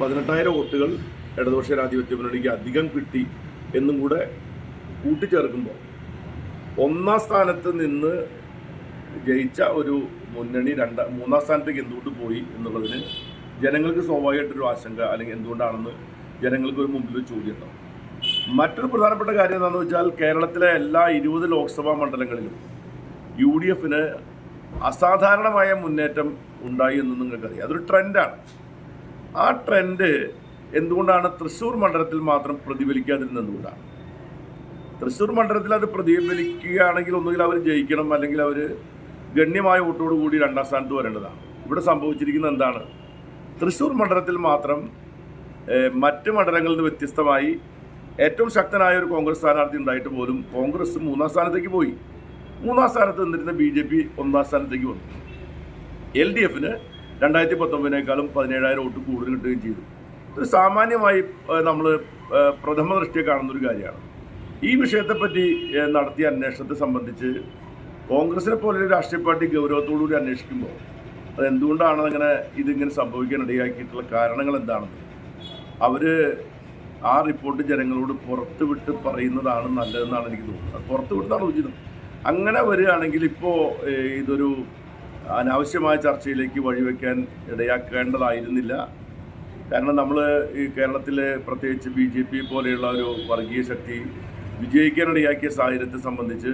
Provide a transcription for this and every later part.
പതിനെട്ടായിരം വോട്ടുകൾ ഇടതുപക്ഷ ജനാധിപത്യ മുന്നണിക്ക് അധികം കിട്ടി എന്നും കൂടെ കൂട്ടിച്ചേർക്കുമ്പോൾ ഒന്നാം സ്ഥാനത്ത് നിന്ന് ജയിച്ച ഒരു മുന്നണി രണ്ട മൂന്നാം സ്ഥാനത്തേക്ക് എന്തുകൊണ്ട് പോയി എന്നുള്ളതിന് ജനങ്ങൾക്ക് സ്വാഭാവികമായിട്ടൊരു ആശങ്ക അല്ലെങ്കിൽ എന്തുകൊണ്ടാണെന്ന് ജനങ്ങൾക്ക് ഒരു മുമ്പിൽ ചോദ്യം മറ്റൊരു പ്രധാനപ്പെട്ട കാര്യം എന്താണെന്ന് വെച്ചാൽ കേരളത്തിലെ എല്ലാ ഇരുപത് ലോക്സഭാ മണ്ഡലങ്ങളിലും യു ഡി എഫിന് അസാധാരണമായ മുന്നേറ്റം ഉണ്ടായി എന്ന് നിങ്ങൾക്കറിയാം. അതൊരു ട്രെൻഡാണ്. ആ ട്രെൻഡ് എന്തുകൊണ്ടാണ് തൃശ്ശൂർ മണ്ഡലത്തിൽ മാത്രം പ്രതിഫലിക്കാതിരുന്നത് എന്തുകൊണ്ടാണ് തൃശ്ശൂർ മണ്ഡലത്തിൽ അത് പ്രതിഫലിക്കുകയാണെങ്കിൽ ഒന്നുകിൽ അവർ ജയിക്കണം അല്ലെങ്കിൽ അവർ ഗണ്യമായ വോട്ടോട് കൂടി രണ്ടാം സ്ഥാനത്ത് വരേണ്ടതാണ്. ഇവിടെ സംഭവിച്ചിരിക്കുന്നത് എന്താണ്? തൃശ്ശൂർ മണ്ഡലത്തിൽ മാത്രം മറ്റ് മണ്ഡലങ്ങളിൽ നിന്ന് വ്യത്യസ്തമായി ഏറ്റവും ശക്തനായ ഒരു കോൺഗ്രസ് സ്ഥാനാർത്ഥി ഉണ്ടായിട്ട് പോലും കോൺഗ്രസ് മൂന്നാം സ്ഥാനത്തേക്ക് പോയി. മൂന്നാം സ്ഥാനത്ത് നിന്നിരുന്ന ബി ജെ പി ഒന്നാം സ്ഥാനത്തേക്ക് വന്നു. എൽ ഡി എഫിന് രണ്ടായിരത്തി പത്തൊമ്പതിനേക്കാളും പതിനേഴായിരം വോട്ട് കൂടുതൽ കിട്ടുകയും ചെയ്തു. ഇത് സാമാന്യമായി നമ്മൾ പ്രഥമ ദൃഷ്ടിയെ കാണുന്ന ഒരു കാര്യമാണ്. ഈ വിഷയത്തെപ്പറ്റി നടത്തിയ അന്വേഷണത്തെ സംബന്ധിച്ച് കോൺഗ്രസിനെ പോലൊരു രാഷ്ട്രീയ പാർട്ടി ഗൗരവത്തോടുകൂടി അന്വേഷിക്കുമ്പോൾ അതെന്തുകൊണ്ടാണ് അങ്ങനെ ഇതിങ്ങനെ സംഭവിക്കാൻ ഇടയാക്കിയിട്ടുള്ള കാരണങ്ങൾ എന്താണെന്ന്? അവർ ആ റിപ്പോർട്ട് ജനങ്ങളോട് പുറത്ത് വിട്ട് പറയുന്നതാണ് നല്ലതെന്നാണ് എനിക്ക് തോന്നുന്നത്. അത് പുറത്ത് വിടുന്നതാണ് ഉചിതം. അങ്ങനെ വരികയാണെങ്കിൽ ഇപ്പോൾ ഇതൊരു അനാവശ്യമായ ചർച്ചയിലേക്ക് വഴിവെക്കാൻ ഇടയാക്കേണ്ടതായിരുന്നില്ല. കാരണം നമ്മൾ ഈ കേരളത്തിൽ പ്രത്യേകിച്ച് ബി ജെ പി പോലെയുള്ള ഒരു വർഗീയ ശക്തി വിജയിക്കാനിടയാക്കിയ സാഹചര്യത്തെ സംബന്ധിച്ച്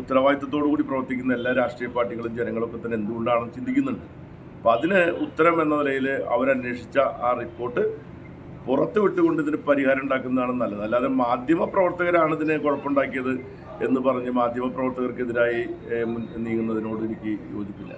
ഉത്തരവാദിത്തത്തോടു കൂടി പ്രവർത്തിക്കുന്ന എല്ലാ രാഷ്ട്രീയ പാർട്ടികളും ജനങ്ങളൊക്കെ തന്നെ എന്തുകൊണ്ടാണെന്ന് ചിന്തിക്കുന്നുണ്ട്. അപ്പോൾ അതിന് ഉത്തരം എന്ന നിലയിൽ അവരന്വേഷിച്ച ആ റിപ്പോർട്ട് പുറത്ത് വിട്ടുകൊണ്ട് ഇതിന് പരിഹാരം ഉണ്ടാക്കുന്നതാണ് നല്ലത്. അല്ലാതെ മാധ്യമ പ്രവർത്തകരാണ് ഇതിനെ കുഴപ്പമുണ്ടാക്കിയത് എന്ന് പറഞ്ഞ് മാധ്യമ പ്രവർത്തകർക്കെതിരായി നീങ്ങുന്നതിനോട് എനിക്ക് യോജിപ്പില്ല.